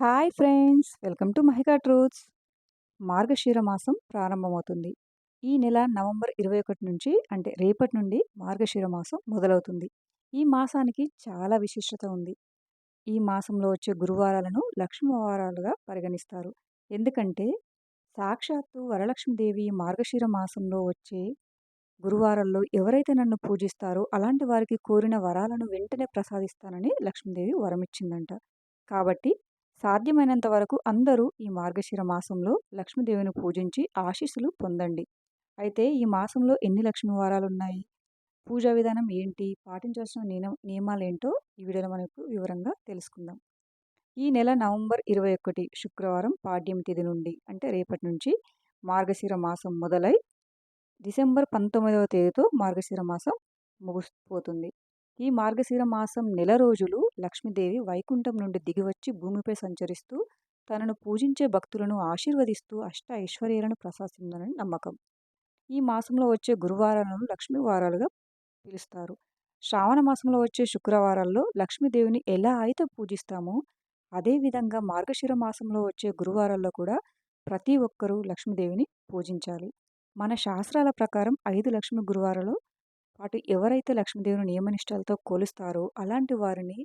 Hi friends welcome to Mahika truths. Margashira మాసం ప్రారంభమవుతుంది. ఈ నెల నవంబర్ ఇరవై ఒకటి నుంచి అంటే రేపటి నుండి మార్గశీర మాసం మొదలవుతుంది. ఈ మాసానికి చాలా విశిష్టత ఉంది. ఈ మాసంలో వచ్చే గురువారాలను లక్ష్మీవారాలుగా పరిగణిస్తారు. ఎందుకంటే సాక్షాత్తు వరలక్ష్మీదేవి మార్గశీర మాసంలో వచ్చే గురువారాల్లో ఎవరైతే నన్ను పూజిస్తారో అలాంటి వారికి కోరిన వరాలను వెంటనే ప్రసాదిస్తానని లక్ష్మీదేవి వరమిచ్చిందంట. కాబట్టి సాధ్యమైనంత వరకు అందరూ ఈ మార్గశిర మాసంలో లక్ష్మీదేవిని పూజించి ఆశీస్సులు పొందండి. అయితే ఈ మాసంలో ఎన్ని లక్ష్మీ వారాలు ఉన్నాయి పూజా విధానం ఏంటి? పాటించాల్సిన నియమ నియమాలు ఏంటో ఈ వీడియోలో మనకు వివరంగా తెలుసుకుందాం. ఈ నెల నవంబర్ ఇరవై ఒకటి శుక్రవారం పాడ్యం తేదీ నుండి అంటే రేపటి నుంచి మార్గశిర మాసం మొదలై డిసెంబర్ పంతొమ్మిదవ తేదీతో మార్గశిర మాసం ముగిసిపోతుంది ఈ మార్గశిర మాసం నెల రోజులు లక్ష్మీదేవి వైకుంఠం నుండి దిగివచ్చి భూమిపై సంచరిస్తూ తనను పూజించే భక్తులను ఆశీర్వదిస్తూ అష్ట ఐశ్వర్యాలను ప్రసాదిస్తుందని నమ్మకం. ఈ మాసంలో వచ్చే గురువారాలను లక్ష్మీ వారాలుగా పిలుస్తారు. శ్రావణ మాసంలో వచ్చే శుక్రవారాల్లో లక్ష్మీదేవిని ఎలా అయితే పూజిస్తామో అదేవిధంగా మార్గశిర మాసంలో వచ్చే గురువారాల్లో కూడా ప్రతి ఒక్కరూ లక్ష్మీదేవిని పూజించాలి. మన శాస్త్రాల ప్రకారం ఐదు లక్ష్మి గురువారాలు పాటు ఎవరైతే లక్ష్మీదేవిని నియమనిష్టాలతో కొలుస్తారో అలాంటి వారిని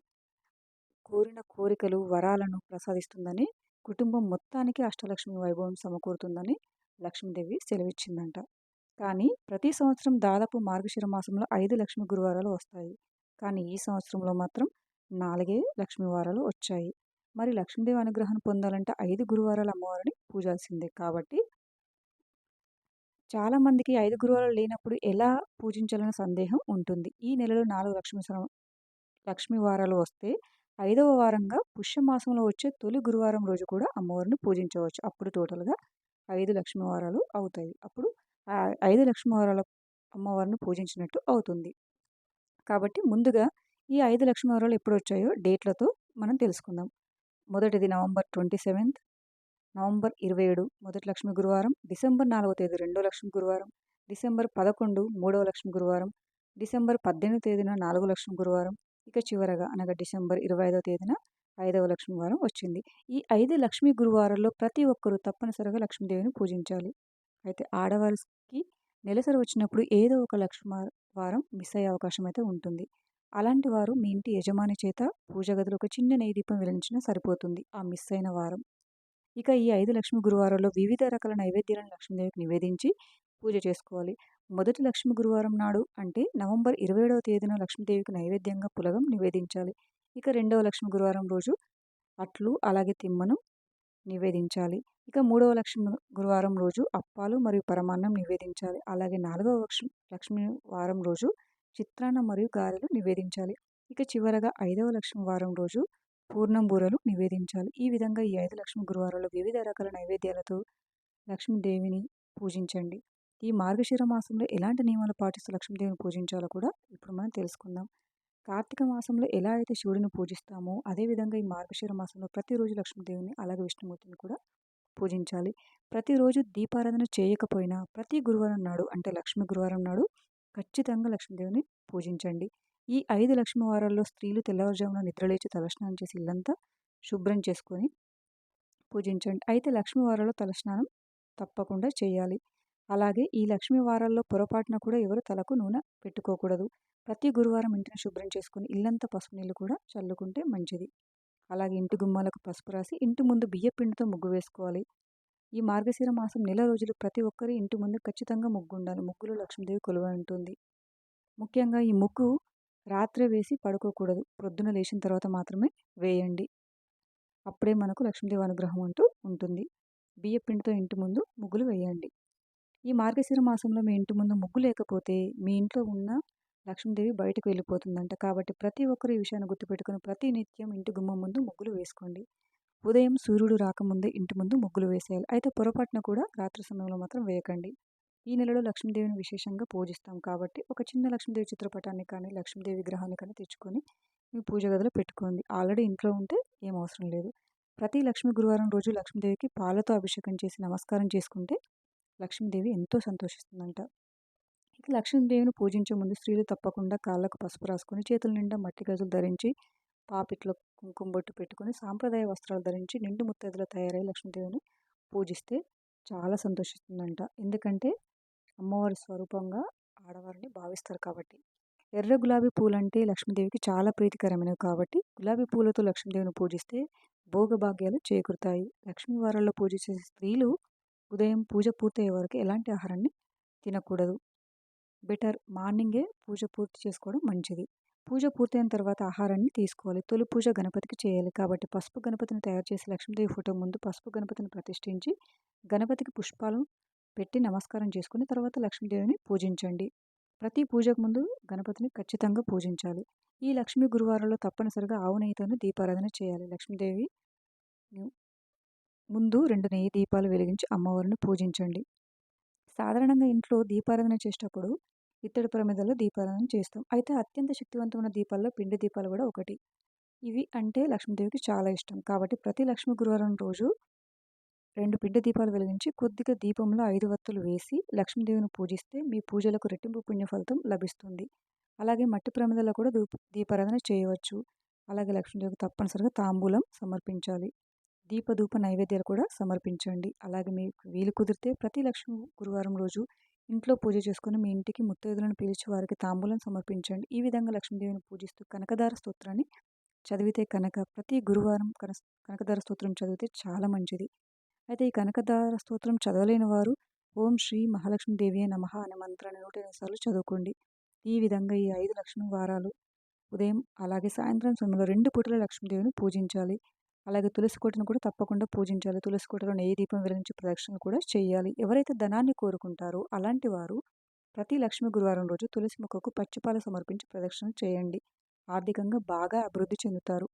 కోరిన కోరికలు వరాలను ప్రసాదిస్తుందని కుటుంబం మొత్తానికి అష్టలక్ష్మి వైభవం సమకూరుతుందని లక్ష్మీదేవి సెలవిచ్చిందంట. కానీ ప్రతి సంవత్సరం దాదాపు మార్గశిర మాసంలో ఐదు లక్ష్మి గురువారాలు వస్తాయి. కానీ ఈ సంవత్సరంలో మాత్రం నాలుగే లక్ష్మి వారాలు వచ్చాయి. మరి లక్ష్మీదేవి అనుగ్రహం పొందాలంటే ఐదు గురువారాలు అమ్మవారిని పూజాల్సిందే కాబట్టి చాలామందికి ఐదు గురువారాలు లేనప్పుడు ఎలా పూజించాలనే సందేహం ఉంటుంది. ఈ నెలలో నాలుగు లక్ష్మి లక్ష్మీ వారాలు వస్తే ఐదవ వారంగా పుష్యమాసంలో వచ్చే తొలి గురువారం రోజు కూడా అమ్మవారిని పూజించవచ్చు. అప్పుడు టోటల్గా ఐదు లక్ష్మి వారాలు అవుతాయి. అప్పుడు ఐదు లక్ష్మి వారాల అమ్మవారిని పూజించినట్టు అవుతుంది. కాబట్టి ముందుగా ఈ ఐదు లక్ష్మి వారాలు ఎప్పుడు వచ్చాయో డేట్లతో మనం తెలుసుకుందాం. మొదటిది నవంబర్ ట్వంటీ సెవెంత్ నవంబర్ ఇరవై ఏడు మొదటి లక్ష్మి గురువారం. డిసెంబర్ నాలుగవ తేదీ రెండో లక్ష్మి గురువారం. డిసెంబర్ పదకొండు మూడవ లక్ష్మి గురువారం. డిసెంబర్ పద్దెనిమిది తేదీన నాలుగో లక్ష్మి గురువారం. ఇక చివరగా అనగా డిసెంబర్ ఇరవై ఐదవ తేదీన ఐదవ లక్ష్మి వారం వచ్చింది. ఈ ఐదు లక్ష్మీ గురువారాల్లో ప్రతి ఒక్కరూ తప్పనిసరిగా లక్ష్మీదేవిని పూజించాలి. అయితే ఆడవారికి నెలసరి వచ్చినప్పుడు ఏదో ఒక లక్ష్మి వారం మిస్ అయ్యే అవకాశం అయితే ఉంటుంది. అలాంటి వారు మీ ఇంటి యజమాని చేత పూజ గదిలో ఒక చిన్న నెయ్యి దీపం వెలిగించినా సరిపోతుంది. ఆ మిస్ అయిన వారం. ఇక ఈ ఐదు లక్ష్మి గురువారంలో వివిధ రకాల నైవేద్యాలను లక్ష్మీదేవికి నివేదించి పూజ చేసుకోవాలి. మొదటి లక్ష్మి గురువారం నాడు అంటే నవంబర్ ఇరవై ఏడవ తేదీన లక్ష్మీదేవికి నైవేద్యంగా పులగం నివేదించాలి. ఇక రెండవ లక్ష్మి గురువారం రోజు అట్లు అలాగే తిమ్మను నివేదించాలి. ఇక మూడవ లక్ష్మి గురువారం రోజు అప్పాలు మరియు పరమాన్నం నివేదించాలి. అలాగే నాలుగవ లక్ష్మి లక్ష్మి వారం రోజు చిత్రాన్నం మరియు గారెలు నివేదించాలి. ఇక చివరగా ఐదవ లక్ష్మి వారం రోజు పూర్ణం బూరలు నివేదించాలి. ఈ విధంగా ఈ ఐదు లక్ష్మి గురువారాలు వివిధ రకాల నైవేద్యాలతో లక్ష్మీదేవిని పూజించండి. ఈ మార్గశిర మాసంలో ఎలాంటి నియమాలు పాటిస్తూ లక్ష్మీదేవిని పూజించాలో కూడా ఇప్పుడు మనం తెలుసుకుందాం. కార్తీక మాసంలో ఎలా అయితే శివుడిని పూజిస్తామో అదేవిధంగా ఈ మార్గశిర మాసంలో ప్రతిరోజు లక్ష్మీదేవిని అలాగే విష్ణుమూర్తిని కూడా పూజించాలి. ప్రతిరోజు దీపారాధన చేయకపోయినా ప్రతి గురువారం నాడు అంటే లక్ష్మీ గురువారం నాడు ఖచ్చితంగా లక్ష్మీదేవిని పూజించండి. ఈ ఐదు లక్ష్మ వారాల్లో స్త్రీలు తెల్లవారుజామున నిద్రలేచి తలస్నానం చేసి ఇల్లంతా శుభ్రం చేసుకొని పూజించండి. అయితే లక్ష్మీ వారాల్లో తలస్నానం తప్పకుండా చేయాలి. అలాగే ఈ లక్ష్మీ వారాల్లో పొరపాటున కూడా ఎవరు తలకు నూనె పెట్టుకోకూడదు. ప్రతి గురువారం ఇంటిని శుభ్రం చేసుకుని ఇల్లంతా పసుపు నీళ్ళు కూడా చల్లుకుంటే మంచిది. అలాగే ఇంటి గుమ్మాలకు పసుపు రాసి ఇంటి ముందు బియ్యపిండితో ముగ్గు వేసుకోవాలి. ఈ మార్గశిర మాసం నెల రోజులు ప్రతి ఒక్కరి ఇంటి ముందు ఖచ్చితంగా ముగ్గు ఉండాలి ముగ్గులో లక్ష్మీదేవి కొలువై ఉంటుంది. ముఖ్యంగా ఈ ముగ్గు రాత్రి వేసి పడుకోకూడదు. ప్రొద్దున లేచిన తర్వాత మాత్రమే వేయండి. అప్పుడే మనకు లక్ష్మీదేవి అనుగ్రహం అంటూ ఉంటుంది. బియ్య పిండితో ఇంటి ముందు ముగ్గులు వేయండి. ఈ మార్గశిర మాసంలో మీ ఇంటి ముందు ముగ్గు లేకపోతే మీ ఇంట్లో ఉన్న లక్ష్మీదేవి బయటకు వెళ్ళిపోతుందంట. కాబట్టి ప్రతి ఒక్కరు ఈ విషయాన్ని గుర్తుపెట్టుకుని ప్రతి నిత్యం ఇంటి గుమ్మం ముందు ముగ్గులు వేసుకోండి. ఉదయం సూర్యుడు రాకముందే ఇంటి ముందు ముగ్గులు వేసేయాలి. అయితే పొరపాటున కూడా రాత్రి సమయంలో మాత్రం వేయకండి. ఈ నెలలో లక్ష్మీదేవిని విశేషంగా పూజిస్తాం. కాబట్టి ఒక చిన్న లక్ష్మీదేవి చిత్రపటాన్ని కానీ లక్ష్మీదేవి విగ్రహాన్ని కానీ తెచ్చుకొని మీ పూజ గదిలో పెట్టుకోండి ఆల్రెడీ ఇంట్లో ఉంటే ఏం అవసరం లేదు. ప్రతి లక్ష్మి గురువారం రోజు లక్ష్మీదేవికి పాలతో అభిషేకం చేసి నమస్కారం చేసుకుంటే లక్ష్మీదేవి ఎంతో సంతోషిస్తుందంట. ఇక లక్ష్మీదేవిని పూజించే ముందు స్త్రీలు తప్పకుండా కాళ్ళకు పసుపు రాసుకొని చేతుల నిండా మట్టి గజులు ధరించి పాపిట్లో కుంకుమ బొట్టు పెట్టుకొని సాంప్రదాయ వస్త్రాలు ధరించి నిండు ముత్తైదులో తయారై లక్ష్మీదేవిని పూజిస్తే చాలా సంతోషిస్తుందంట. ఎందుకంటే అమ్మవారి స్వరూపంగా ఆడవారిని భావిస్తారు కాబట్టి. ఎర్ర గులాబీ పూలంటే లక్ష్మీదేవికి చాలా ప్రీతికరమైనవి కాబట్టి గులాబీ పూలతో లక్ష్మీదేవిని పూజిస్తే భోగభాగ్యాలు చేకూరుతాయి. లక్ష్మీ వారాల్లో పూజ చేసే స్త్రీలు ఉదయం పూజ పూర్తయ్యే వరకు ఎలాంటి ఆహారాన్ని తినకూడదు. బెటర్ మార్నింగే పూజ పూర్తి చేసుకోవడం మంచిది. పూజ పూర్తయిన తర్వాత ఆహారాన్ని తీసుకోవాలి. తొలి పూజ గణపతికి చేయాలి కాబట్టి పసుపు గణపతిని తయారు చేసి లక్ష్మీదేవి ఫోటో ముందు పసుపు గణపతిని ప్రతిష్ఠించి గణపతికి పుష్పాలు పెట్టి నమస్కారం చేసుకుని తర్వాత లక్ష్మీదేవిని పూజించండి. ప్రతి పూజకు ముందు గణపతిని ఖచ్చితంగా పూజించాలి. ఈ లక్ష్మీ గురువారంలో తప్పనిసరిగా ఆవు నెయ్యితోనే దీపారాధన చేయాలి. లక్ష్మీదేవి ముందు రెండు నెయ్యి దీపాలు వెలిగించి అమ్మవారిని పూజించండి. సాధారణంగా ఇంట్లో దీపారాధన చేసేటప్పుడు ఇత్తడి ప్రమిదలో దీపారాధన చేస్తాం. అయితే అత్యంత శక్తివంతమైన దీపాల్లో పిండి దీపాలు కూడా ఒకటి. ఇవి అంటే లక్ష్మీదేవికి చాలా ఇష్టం. కాబట్టి ప్రతి లక్ష్మీ గురువారం రోజు రెండు పిండి దీపాలు వెలిగించి కొద్దిగా దీపంలో ఐదు వత్తులు వేసి లక్ష్మీదేవిని పూజిస్తే మీ పూజలకు రెట్టింపు పుణ్య ఫలితం లభిస్తుంది. అలాగే మట్టి ప్రమిదలో కూడా దూప దీపారాధన చేయవచ్చు. అలాగే లక్ష్మీదేవికి తప్పనిసరిగా తాంబూలం సమర్పించాలి. దీపధూప నైవేద్యాలు కూడా సమర్పించండి. అలాగే మీకు వీలు కుదిరితే ప్రతి లక్ష్మి గురువారం రోజు ఇంట్లో పూజ చేసుకుని మీ ఇంటికి ముత్తైదులను పిలిచి వారికి తాంబూలం సమర్పించండి. ఈ విధంగా లక్ష్మీదేవిని పూజిస్తూ కనకదార స్తోత్రాన్ని చదివితే కనుక ప్రతి గురువారం కన కనకదార స్తోత్రం చదివితే చాలా మంచిది. అయితే ఈ కనకదార స్తోత్రం చదవలేని వారు ఓం శ్రీ మహాలక్ష్మీదేవి నమ అనే మంత్రాన్ని నూట ఎనిమిది సార్లు చదువుకోండి. ఈ విధంగా ఈ ఐదు లక్ష్మి వారాలు ఉదయం అలాగే సాయంత్రం సమయంలో రెండు పూటల లక్ష్మీదేవిని పూజించాలి. అలాగే తులసి కోటను కూడా తప్పకుండా పూజించాలి. తులసి కోటలో నెయ్యి దీపం వెలిగించి ప్రదక్షిణ కూడా చేయాలి. ఎవరైతే ధనాన్ని కోరుకుంటారో అలాంటి వారు ప్రతి లక్ష్మి గురువారం రోజు తులసి మొక్కకు పచ్చిపాలు సమర్పించి ప్రదక్షిణలు చేయండి. ఆర్థికంగా బాగా అభివృద్ధి చెందుతారు.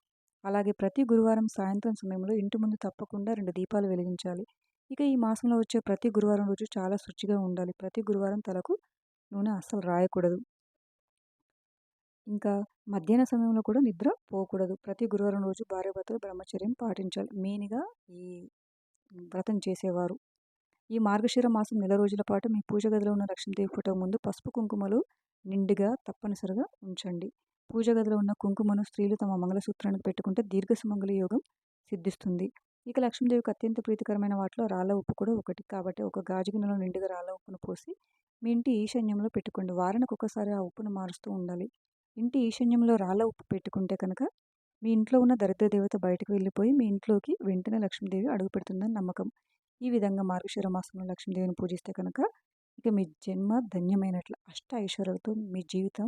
అలాగే ప్రతి గురువారం సాయంత్రం సమయంలో ఇంటి ముందు తప్పకుండా రెండు దీపాలు వెలిగించాలి. ఇక ఈ మాసంలో వచ్చే ప్రతి గురువారం రోజు చాలా శుచిగా ఉండాలి. ప్రతి గురువారం తలకు నూనె అస్సలు రాయకూడదు. ఇంకా మధ్యాహ్న సమయంలో కూడా నిద్ర పోకూడదు. ప్రతి గురువారం రోజు భార్యాభర్తలు బ్రహ్మచర్యం పాటించాలి. మెయిన్గా ఈ వ్రతం చేసేవారు. ఈ మార్గశిర మాసం నెల రోజుల పాటు మీ పూజ గదిలో ఉన్న లక్ష్మీదేవి ఫోటో ముందు పసుపు కుంకుమలు నిండుగా తప్పనిసరిగా ఉంచండి. పూజ గదిలో ఉన్న కుంకుమను స్త్రీలు తమ మంగళసూత్రానికి పెట్టుకుంటే దీర్ఘ సుమంగళ యోగం సిద్ధిస్తుంది. ఇక లక్ష్మీదేవికి అత్యంత ప్రీతికరమైన వాటిలో రాళ్ళ ఉప్పు కూడా ఒకటి. కాబట్టి ఒక గాజు గిన్నెలో నిండుగా రాళ్ళ ఉప్పును పోసి మీ ఇంటి ఈశాన్యంలో పెట్టుకోండి. వారానికి ఒకసారి ఆ ఉప్పును మారుస్తూ ఉండాలి. ఇంటి ఈశాన్యంలో రాళ్ళ ఉప్పు పెట్టుకుంటే కనుక మీ ఇంట్లో ఉన్న దరిద్ర దేవత బయటకు వెళ్ళిపోయి మీ ఇంట్లోకి వెంటనే లక్ష్మీదేవి అడుగు పెడుతుందని నమ్మకం. ఈ విధంగా మార్గశిర మాసంలో లక్ష్మీదేవిని పూజిస్తే కనుక ఇక మీ జన్మ ధన్యమైనట్లు అష్ట ఐశ్వర్యాలతో మీ జీవితం